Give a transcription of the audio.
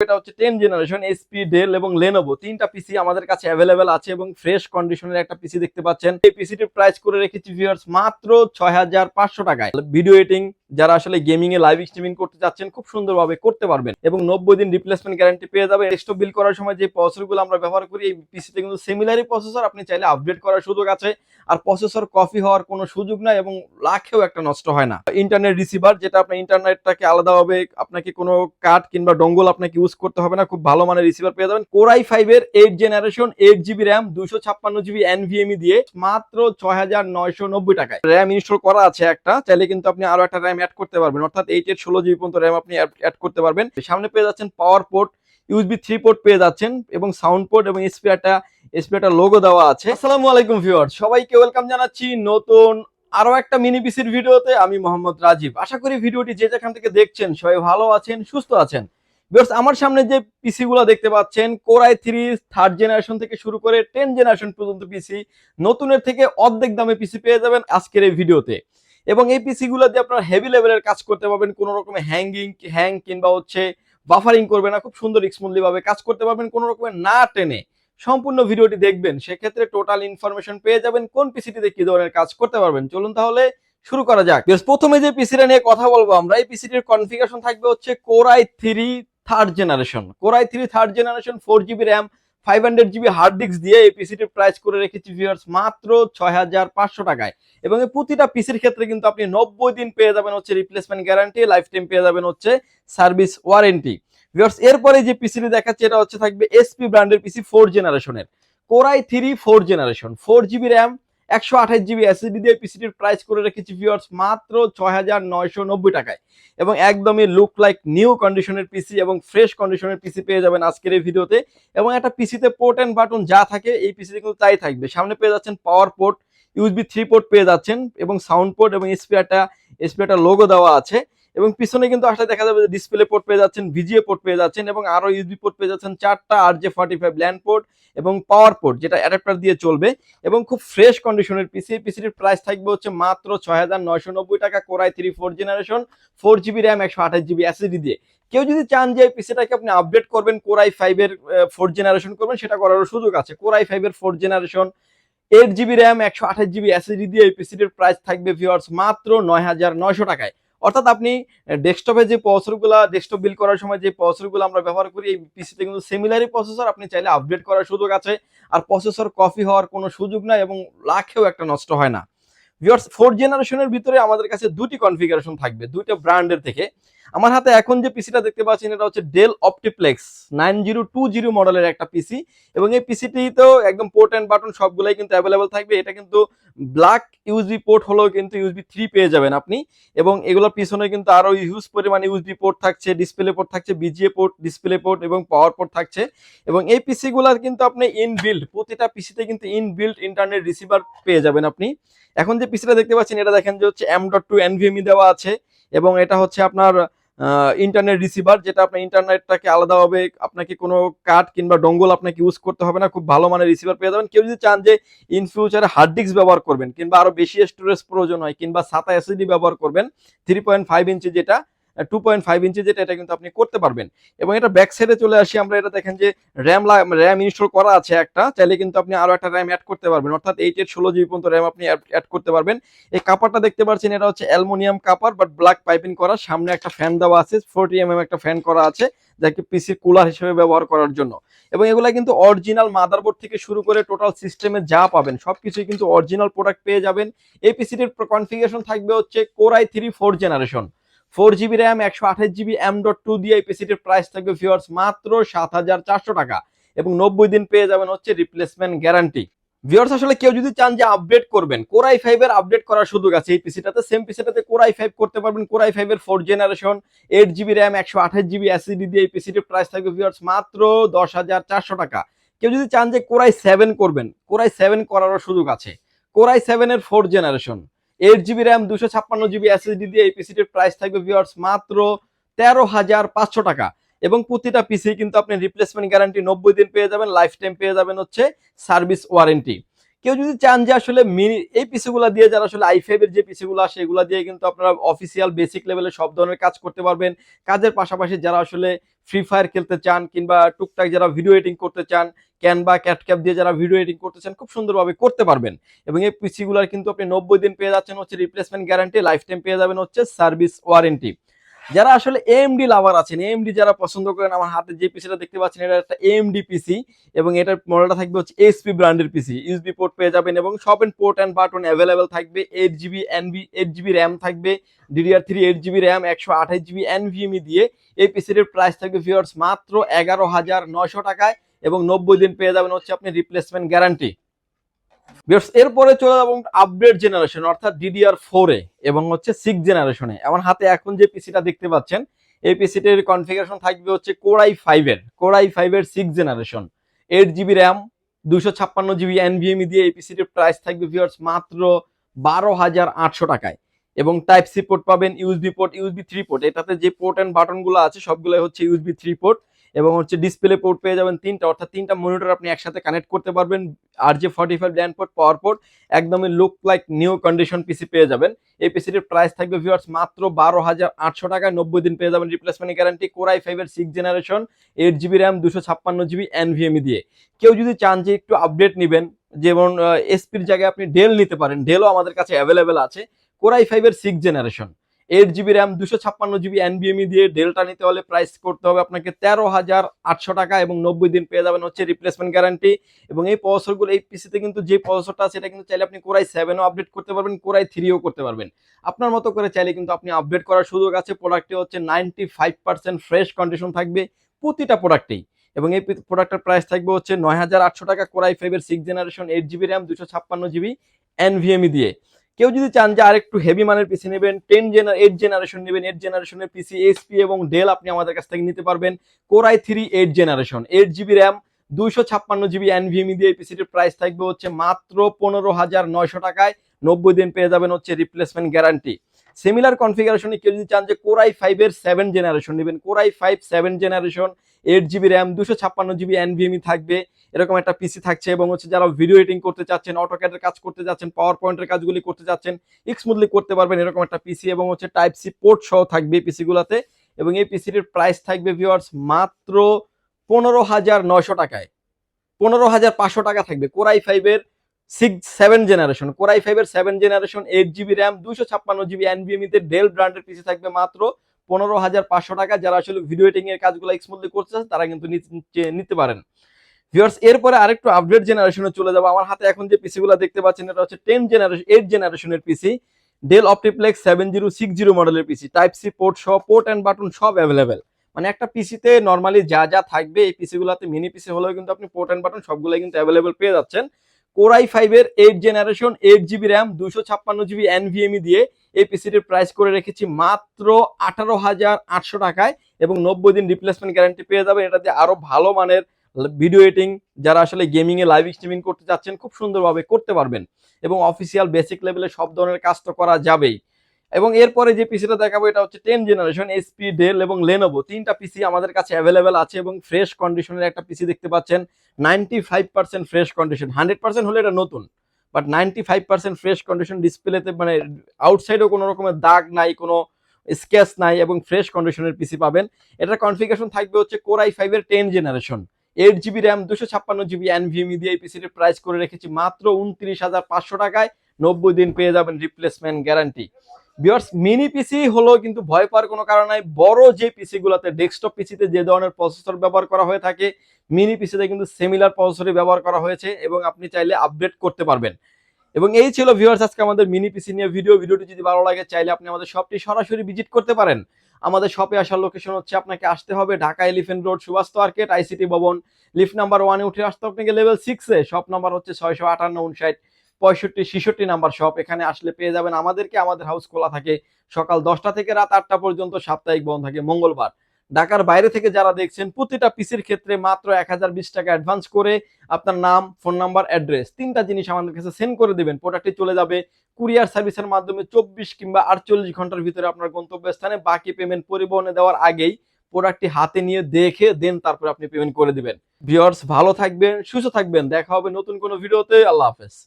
এটা হচ্ছে ten generation HP Dell এবং লেনোভো তিনটা পিসি আমাদের কাছে অ্যাভেলেবেল আছে এবং ফ্রেশ কন্ডিশনের একটা পিসি দেখতে পাচ্ছেন। এই পিসিটির প্রাইস করে রেখেছি ভিউয়ার্স মাত্র ছয় হাজার পাঁচশো টাকায়। ভিডিও এডিটিং যারা আসলে গেমিং এ লাইভ স্ট্রিমিং করতে যাচ্ছেন খুব সুন্দরভাবে করতে পারবেন। এবং নব্বই দিন রিপ্লেসমেন্ট গ্যারান্টি পেয়ে যাবে। ডেস্কটপ বিল করার সময় যে প্রসেসরগুলো আমরা ব্যবহার করি, এই পিসিতে কিন্তু সিমিলারই প্রসেসর আপনি চাইলে আপডেট করার সুযোগ আছে। আর প্রসেসর কপি হওয়ার কোনো সুযোগ নাই এবং লাখেও একটা নষ্ট হয় না। ইন্টারনেট রিসিভার যেটা আপনার ইন্টারনেটটাকে আলাদাভাবে আপনাকে কোনো কার্ড কিংবা ডঙ্গল আপনাকে ইউজ করতে হবে না, খুব ভালো মানের রিসিভার পেয়ে যাবেন। কোরাই ফাইভ এর eight generation eight GB RAM দুশো ছাপ্পান্ন জিবি এনভিএমই দিয়ে মাত্র ছয় হাজার নয়শো নব্বই টাকায়। র্যাম ইনস্টল করা আছে একটা, চাইলে কিন্তু আপনি আরও একটা র্যাম অ্যাড করতে পারবেন। অর্থাৎ এইট এর ষোলো জিবি পর্যন্ত র্যাম আপনি অ্যাড করতে পারবেন। সামনে পেয়ে যাচ্ছেন power port USB three port পেয়ে যাচ্ছেন এবং সাউন্ড পোর্ট এবং স্পিয়ারটা স্পিয়ারটা লোগো দেওয়া আছে। আসসালামু আলাইকুম ভিউয়ার সবাইকে ওয়েলকাম জানাচ্ছি নতুন আরও একটা মিনি পিসির ভিডিওতে। আমি মোহাম্মদ রাজীব। আশা করি ভিডিওটি যে যেখান থেকে দেখছেন সবাই ভালো আছেন, সুস্থ আছেন। ভিউয়ার্স আমার সামনে যে পিসি গুলো দেখতে পাচ্ছেন কোরাই থ্রি থার্ড জেনারেশন থেকে শুরু করে টেন জেনারেশন পর্যন্ত পিসি নতুনের থেকে অর্ধেক দামে পিসি পেয়ে যাবেন আজকের এই ভিডিওতে। এবং এই পিসি গুলো দিয়ে আপনার হেভি লেভেলের কাজ করতে পারবেন, কোনো রকমের হ্যাঙ্গিং হ্যাং কিংবা হচ্ছে বাফারিং করবে না, খুব সুন্দর ভাবে কাজ করতে পারবেন, কোনো রকমের না টেনে সম্পূর্ণ ভিডিওটি দেখবেন। সেক্ষেত্রে টোটাল ইনফরমেশন পেয়ে যাবেন, কোন পিসিটিতে কি ধরনের কাজ করতে পারবেন। চলুন তাহলে শুরু করা যাক। প্রথমে যে পিসিটা নিয়ে কথা বলব আমরা, এই পিসিটির কনফিগারেশন থাকবে হচ্ছে core i three third generation core i three third generation four GB RAM five hundred GB hard disk দিয়ে এই পিসিটির প্রাইস করে রেখেছি ভিউয়ার্স মাত্র ছয় হাজার পাঁচশো টাকায়। এবং এই প্রতিটা পিসির ক্ষেত্রে কিন্তু আপনি নব্বই দিন পেয়ে যাবেন হচ্ছে রিপ্লেসমেন্ট গ্যারান্টি লাইফ টাইম পেয়ে যাবেন হচ্ছে সার্ভিস ওয়ারেন্টি ভিউয়ার্স এরপরে যে পিসিটি দেখাচ্ছে, এটা হচ্ছে থাকবে এসপি ব্র্যান্ডের পিসি ফোর জেনারেশনের core i three four generation four GB RAM একশো আঠাশ জিবি এসএসডি দিয়ে পিসিটির প্রাইস করে রেখেছি ভিওর্স মাত্র ছয় হাজার নয়শো নব্বই টাকায়। এবং একদমই লুক লাইক নিউ কন্ডিশনের পিসি এবং ফ্রেশ কন্ডিশনের পিসি পেয়ে যাবেন আজকের এই ভিডিওতে। এবং একটা পিসিতে পোর্ট অ্যান্ড বাটন যা থাকে, এই পিসিতে কিন্তু তাই থাকবে। সামনে পেয়ে যাচ্ছেন power port USB three port পেয়ে যাচ্ছেন এবং সাউন্ড পোর্ট এবং স্পিয়ারটা স্পিয়ারটা লোগো দেওয়া আছে। এবং পিছনে কিন্তু আসলে দেখা যাবে যে ডিসপ্লে পোর্ট পেয়ে যাচ্ছেন ভিজিএ পোর্ট পেয়ে যাচ্ছেন এবং আরও ইউএসবি পোর্ট পেয়ে যাচ্ছেন চারটা R J forty five LAN port এবং পাওয়ার পোর্ট যেটা অ্যাডাপ্টার দিয়ে চলবে এবং খুব ফ্রেশ কন্ডিশনের পিসি পিসিটির প্রাইস থাকবে হচ্ছে মাত্র ছয় হাজার নয়শো নব্বই টাকা core i three four generation four GB RAM একশো আঠাশ জিবি এসএসডি দিয়ে। কেউ যদি চান যে পিসিটাকে আপনি আপডেট করবেন কোরাই ফাইভের ফোর জেনারেশন করবেন, সেটা করারও সুযোগ আছে। কোরাই ফাইভের four generation eight GB RAM একশো আঠাশ জিবি এসএসডি দিয়ে এই পিসিটির প্রাইস থাকবে ভিউয়ার্স মাত্র নয় হাজার নয়শো টাকায়। অর্থাৎ আপনি ডেস্কটপে যে প্রসেসরগুলো ডেস্কটপ বিল করার সময় যে প্রসেসরগুলো আমরা ব্যবহার করি, এই পিসিতে কিন্তু সিমিলারই প্রসেসর আপনি চাইলে আপডেট করার সুযোগ আছে। আর প্রসেসর কপি হওয়ার কোনো সুযোগ নাই এবং লাখেও একটা নষ্ট হয় না। ভিওর্স ফোর জেনারেশনের ভিতরে আমাদের কাছে দুটি কনফিগারেশন থাকবে, দুইটা ব্র্যান্ডের থেকে। আমার হাতে এখন যে পিসিটা দেখতে পাচ্ছেন, এটা হচ্ছে Dell OptiPlex nine zero two zero মডেলের একটা পিসি এবং এই পিসিটিতেও একদম পোর্ট অ্যান্ড বাটন সবগুলাই কিন্তু অ্যাভেলেবেল থাকবে। এটা কিন্তু ব্ল্যাক ইউজবি পোর্ট হলেও কিন্তু ইউজবি থ্রি পেয়ে যাবেন আপনি। এবং এগুলোর পিছনে কিন্তু আরও ইউজ পরিমাণ ইউজবি পোর্ট থাকছে ডিসপ্লে পোর্ট থাকছে বিজিএ পোর্ট ডিসপ্লে পোর্ট এবং পাওয়ার পোর্ট থাকছে। এবং এই পিসি গুলার কিন্তু আপনি ইনবিল্ড প্রতিটা পিসিতে কিন্তু ইনবিল্ড ইন্টারনেট রিসিভার পেয়ে যাবেন আপনি। এখন যে পিসিটা দেখতে পাচ্ছেন, এটা দেখেন যে হচ্ছে এম ডট টু এনভিএমই দেওয়া আছে। এবং এটা হচ্ছে আপনার ইন্টারনেট রিসিভার যেটা আপনার ইন্টারনেটটাকে আলাদাভাবে আপনাকে কোনো কাঠ কিংবা ডঙ্গল আপনাকে ইউজ করতে হবে না, খুব ভালো মানের রিসিভার পেয়ে যাবেন। কেউ যদি চান যে ইন ফিউচারে হার্ড ডিস্ক ব্যবহার করবেন, কিংবা আরও বেশি স্টোরেজ প্রয়োজন হয়, কিংবা সাতা এসিডি ব্যবহার করবেন থ্রি পয়েন্ট ফাইভ ইঞ্চি যেটা টু পয়েন্ট ফাইভ ইঞ্চি যেটা, এটা কিন্তু আপনি করতে পারবেন। এবং এটা ব্যাক সাইডে চলে আসি, আমরা এটা দেখেন যে র্যাম র্যাম ইনস্টল করা আছে একটা, চাইলে কিন্তু আপনি আরও একটা র্যাম অ্যাড করতে পারবেন। অর্থাৎ এইট এর ষোলো জিবি পর্যন্ত র্যাম আপনি অ্যাড করতে পারবেন। এই কাপারটা দেখতে পাচ্ছেন, এটা হচ্ছে aluminium copper but black piping করা। সামনে একটা ফ্যান দেওয়া আছে ফোরটি এম এম একটা ফ্যান করা আছে, যাকে পিসি কুলার হিসেবে ব্যবহার করার জন্য। এবং এগুলা কিন্তু অরিজিনাল মাদারবোর্ড থেকে শুরু করে টোটাল সিস্টেমে যা পাবেন, সবকিছুই কিন্তু অরিজিনাল প্রোডাক্ট পেয়ে যাবেন। এই পিসিটির কনফিগারেশন থাকবে হচ্ছে core i three four generation four GB RAM, একশো আঠাশ জিবি এম ডট টু দিয়ে এই পিসিটির প্রাইস থাকবে ভিওয়ার্স মাত্র সাত হাজার চারশো টাকা। এবং নব্বই দিন পেয়ে যাবেন হচ্ছে রিপ্লেসমেন্ট গ্যারান্টি ভিওর্স আসলে কেউ যদি চান যে আপডেট করবেন কোরাই ফাইভ এর আপডেট করার সুযোগ আছে এই পিসিটাতে সেম পিসিটাতে কোরাই ফাইভ করতে পারবেন। কোরাই ফাইভ এর four generation eight GB RAM একশো আঠাশ জিবি এসিডি দিয়ে এই পিসিটির প্রাইস থাকবে ভিওর্স মাত্র দশ হাজার চারশো টাকা। কেউ যদি চান যে কোরাই সেভেন করবেন কোরাই সেভেন করারও সুযোগ আছে। কোরাই সেভেন এর four generation eight GB RAM দুশো ছাপ্পান্ন জিবি এসএসডি দিয়ে এই পিসিটির প্রাইস থাকবে ভিওয়ার্স মাত্র তেরো হাজার পাঁচশো টাকা। এবং প্রতিটা পিসি কিন্তু আপনি রিপ্লেসমেন্ট গ্যারান্টি নব্বই দিন পেয়ে যাবেন লাইফ টাইম পেয়ে যাবেন হচ্ছে সার্ভিস ওয়ারেন্টি কেউ যদি চান যে আসলে মিনি, এই পিসিগুলো দিয়ে যারা আসলে আই ফাইভ এর যে পিসিগুলো আসে, এগুলো দিয়ে কিন্তু আপনারা অফিসিয়াল বেসিক লেভেলে সব ধরনের কাজ করতে পারবেন। কাজের পাশাপাশি যারা আসলে ফ্রি ফায়ার খেলতে চান কিংবা টুকটাক যারা ভিডিও এডিটিং করতে চান ক্যানভা ক্যাটক্যাপ দিয়ে যারা ভিডিও এডিটিং করতে চান, খুব সুন্দরভাবে করতে পারবেন। এবং এই পিসিগুলোর কিন্তু আপনি নব্বই দিন পেয়ে যাচ্ছেন হচ্ছে রিপ্লেসমেন্ট গ্যারান্টি লাইফ টাইম পেয়ে যাবেন হচ্ছে সার্ভিস ওয়ারেন্টি যারা আসলে এএমডি লাভার আছেন এএমডি যারা পছন্দ করেন, আমার হাতে যে পিসিটা দেখতে পাচ্ছেন, এটা একটা এএমডি পিসি এবং এটার মডেলটা থাকবে হচ্ছে এসপি ব্র্যান্ডের পিসি ইউএসবি পোর্ট পেয়ে যাবেন এবং সব end port and button available থাকবে eight GB NV eight GB RAM থাকবে DDR three eight GB RAM একশো আঠাশ জিবি এনভিএমই দিয়ে। এই পিসির প্রাইস থাকবে ভিওর্স মাত্র এগারো হাজার নয়শো টাকায় এবং নব্বই দিন পেয়ে যাবেন হচ্ছে আপনি রিপ্লেসমেন্ট গ্যারান্টি এরপরে চলে যাব আপডেট জেনারেশন অর্থাৎ ডিডিআর ফোরে এবং হচ্ছে সিক্স জেনারেশনে আমার হাতে এখন যে পিসিটা দেখতে পাচ্ছেন, এই পিসিটির কনফিগারেশন থাকবে হচ্ছে কোরাই ফাইভের কোরাই ফাইভের six generation eight GB RAM দুশো ছাপ্পান্ন জিবি এনভিএমই দিয়ে এই পিসিটির প্রাইস থাকবে ভিউয়ার্স মাত্র বারো হাজার আটশো টাকায়। এবং টাইপ সি পোর্ট পাবেন USB port USB three port এটাতে যে পোর্ট অ্যান্ড বাটনগুলো আছে সবগুলো হচ্ছে ইউএসবি থ্রি পোর্ট এবং হচ্ছে ডিসপ্লে পোর্ট পেয়ে যাবেন তিনটা, অর্থাৎ তিনটা মনিটর আপনি একসাথে কানেক্ট করতে পারবেন আর যে forty five LAN port power port একদমই look like new condition PC পেয়ে যাবেন। এই পিসিটির প্রাইস থাকবে ভিউয়ার্স মাত্র বারো হাজার আটশো টাকায় নব্বই দিন পেয়ে যাবেন রিপ্লেসমেন্ট গ্যারান্টি কোরাই ফাইভের six generation eight GB RAM দুশো ছাপ্পান্ন জিবি এনভিএমই দিয়ে। কেউ যদি চান যে একটু আপডেট নেবেন, যেমন এসপির জায়গায় আপনি ডেল নিতে পারেন ডেলও আমাদের কাছে অ্যাভেলেবেল আছে কোরাই ফাইভের six generation eight GB RAM দুশো ছাপ্পান্ন জিবি এনবিএমই দিয়ে ডেলটা নিতে হলে প্রাইস করতে হবে আপনাকে তেরো হাজার আটশো টাকা এবং নব্বই দিন পেয়ে যাবেন হচ্ছে রিপ্লেসমেন্ট গ্যারান্টি এবং এই প্রসেসরগুলো এই পিসিতে কিন্তু যে প্রসেসরটা আছে, এটা কিন্তু চাইলে আপনি কোরাই সেভেনও আপডেট করতে পারবেন কোরাই থ্রিও করতে পারবেন। আপনার মতো করে চাইলে কিন্তু আপনি আপডেট করার সুযোগ আছে। প্রোডাক্টটি হচ্ছে ninety five percent fresh condition থাকবে প্রতিটা প্রোডাক্টেই এবং এই প্রোডাক্টের প্রাইস থাকবে হচ্ছে নয় হাজার আটশো টাকা কোরাই ফাইভের six generation eight GB RAM দুশো ছাপ্পান্ন জিবি এনভিএমই দিয়ে। কেউ যদি চান যে আরেকটু হেভি মানের পিসি নেবেন টেন জেনার এইট জেনারেশন নেবেন এইট জেনারেশনের পিসি এসপি এবং ডেল আপনি আমাদের কাছ থেকে নিতে পারবেন। Core i three eight generation eight GB RAM দুইশো ছাপ্পান্ন জিবি এনভিএমই দিয়ে পিসিটির প্রাইস থাকবে হচ্ছে মাত্র পনেরো হাজার নয়শো টাকায়। নব্বই দিন পেয়ে যাবেন হচ্ছে রিপ্লেসমেন্ট গ্যারান্টি সিমিলার কনফিগারেশনে কেউ যদি চান যে কোরাই ফাইভের সেভেন জেনারেশন নেবেন। Core i five seven generation eight GB RAM দুশো ছাপ্পান্ন জিবি এনভিএমই থাকবে। এরকম একটা পিসি থাকছে এবং হচ্ছে যারা ভিডিও এডিটিং করতে চাচ্ছেন অটোক্যাডের কাজ করতে যাচ্ছেন পাওয়ার পয়েন্টের কাজগুলি করতে যাচ্ছেন স্মুথলি করতে পারবেন, এরকম একটা পিসি এবং হচ্ছে টাইপ সি পোর্ট সহ থাকবে পিসিগুলোতে এবং এই পিসিটির প্রাইস থাকবে ভিউয়ার্স মাত্র পনেরো হাজার নয়শো টাকায়। পনেরো হাজার পাঁচশো টাকা থাকবে কোরাই ফাইভের six seven generation core i ফাইভের seven generation eight GB RAM দুশো ছাপ্পান্ন জিবি এনবিএমিতে ডেল ব্র্যান্ডের পিসি থাকবে মাত্র পনেরো হাজার পাঁচশো টাকা যারা আসলে ভিডিও এডিটিং এর কাজগুলো স্মুথলি করতে চান তারা কিন্তু নিতে- পারেন। ভিউয়ার্স এরপরে আরেকটু আপডেট জেনারেশনে চলে যাব। আমার হাতে এখন যে পিসিগুলো দেখতে পাচ্ছেন, এটা হচ্ছে টেন জেনারেশন এইট জেনারেশনের PC Dell OptiPlex seven zero six zero মডেলের পিসি টাইপ সি পোর্ট সব পোর্ট অ্যান্ড বাটন সব অ্যাভেলেবেল মানে একটা পিসিতে নর্মালি যা যা থাকবে, এই পিসিগুলোতে মিনি পিসি হলেও কিন্তু আপনি পোর্ট অ্যান্ড বাটন সবগুলোই কিন্তু অ্যাভেলেবেল পেয়ে যাচ্ছেন। কোরাই ফাইভের eight generation eight GB RAM দুশো ছাপ্পান্ন জিবি এনভিএমই দিয়ে এই পিসিটির প্রাইস করে রেখেছি মাত্র আঠারো হাজার আটশো টাকায় এবং নব্বই দিন রিপ্লেসমেন্ট গ্যারান্টি পেয়ে যাবে এটাতে আরও ভালো মানের ভিডিও এডিটিং যারা আসলে গেমিংয়ে লাইভ স্ট্রিমিং করতে চাচ্ছেন, খুব সুন্দরভাবে করতে পারবেন। এবং অফিসিয়াল বেসিক লেভেলে সব ধরনের কাজ তো করা যাবেই। এবং এরপরে যে পিসিটা দেখাবো, এটা হচ্ছে টেন জেনারেশন এসপি ডেল এবং লেনোভো তিনটা পিসি আমাদের কাছে অ্যাভেলেবেল আছে এবং ফ্রেশ কন্ডিশনের একটা পিসি দেখতে পাচ্ছেন। Ninety five percent fresh condition hundred হলে এটা নতুন। But ninety five percent fresh condition ডিসপ্লেতে মানে আউটসাইডেও কোনো রকমের দাগ নাই, কোনো স্কেচ নাই এবং ফ্রেশ কন্ডিশনের পিসি পাবেন। এটার কনফিগারেশন থাকবে হচ্ছে কোরাই ফাইভের ten generation eight GB RAM দুশো ছাপ্পান্ন জিবি এনভিএমই দিয়ে এই পিসিটির প্রাইস করে রেখেছি মাত্র উনত্রিশ হাজার পাঁচশো টাকায়। নব্বই দিন পেয়ে যাবেন রিপ্লেসমেন্ট গ্যারান্টি বিয়ার্স মিনি পিসি হলো কিন্তু ভয় পাওয়ার কোনো কারণ নাই। বড় যে পিসি গুলাতে ডেস্কটপ পিসিতে যে ধরনের প্রসেসর ব্যবহার করা হয়ে থাকে মিনি পিসিতে কিন্তু সিমিলার প্রসেসরই ব্যবহার করা হয়েছে এবং আপনি চাইলে আপডেট করতে পারবেন। এবং এই ছিল ভিউয়ার্স আজকে আমাদের মিনি পিসি নিয়ে ভিডিও ভিডিওটি যদি ভালো লাগে, চাইলে আপনি আমাদের শপটি সরাসরি ভিজিট করতে পারেন। আমাদের শপে আসার লোকেশন হচ্ছে আপনাকে আসতে হবে Dhaka elephant road Subhash market ICT ভবন। লিফট নাম্বার ওয়ানে উঠে আসতে আপনাকে লেভেল সিক্সে শপ নাম্বার হচ্ছে ছয়শো আটান্ন, উনষাট। পঁয়ষট্টি, ছেষট্টি নাম্বার শপ এখানে আসলে পেয়ে যাবেন আমাদেরকে, আমাদের হাউস খোলা থাকে সকাল দশটা থেকে রাত আটটা পর্যন্ত, সাপ্তাহিক বন্ধ থাকে মঙ্গলবার। ঢাকার বাইরে থেকে যারা দেখছেন, প্রতিটা পিসির ক্ষেত্রে মাত্র এক হাজার বিশ টাকা অ্যাডভান্স করে আপনার নাম ফোন নাম্বার অ্যাড্রেস তিনটা জিনিস আমাদের কাছে সেন্ড করে দেবেন। প্রোডাক্টটি চলে যাবে কুরিয়ার সার্ভিসের মাধ্যমে চব্বিশ কিংবা আটচল্লিশ ঘণ্টার ভিতরে আপনার গন্তব্যস্থানে। বাকি পেমেন্ট পরিবহনে দেওয়ার আগেই প্রোডাক্টটি হাতে নিয়ে দেখে দেন তারপর আপনি পেমেন্ট করে দিবেন। ভিউয়ার্স ভালো থাকবেন, সুস্থ থাকবেন। দেখা হবে নতুন কোনো ভিডিওতে আল্লাহ হাফেজ।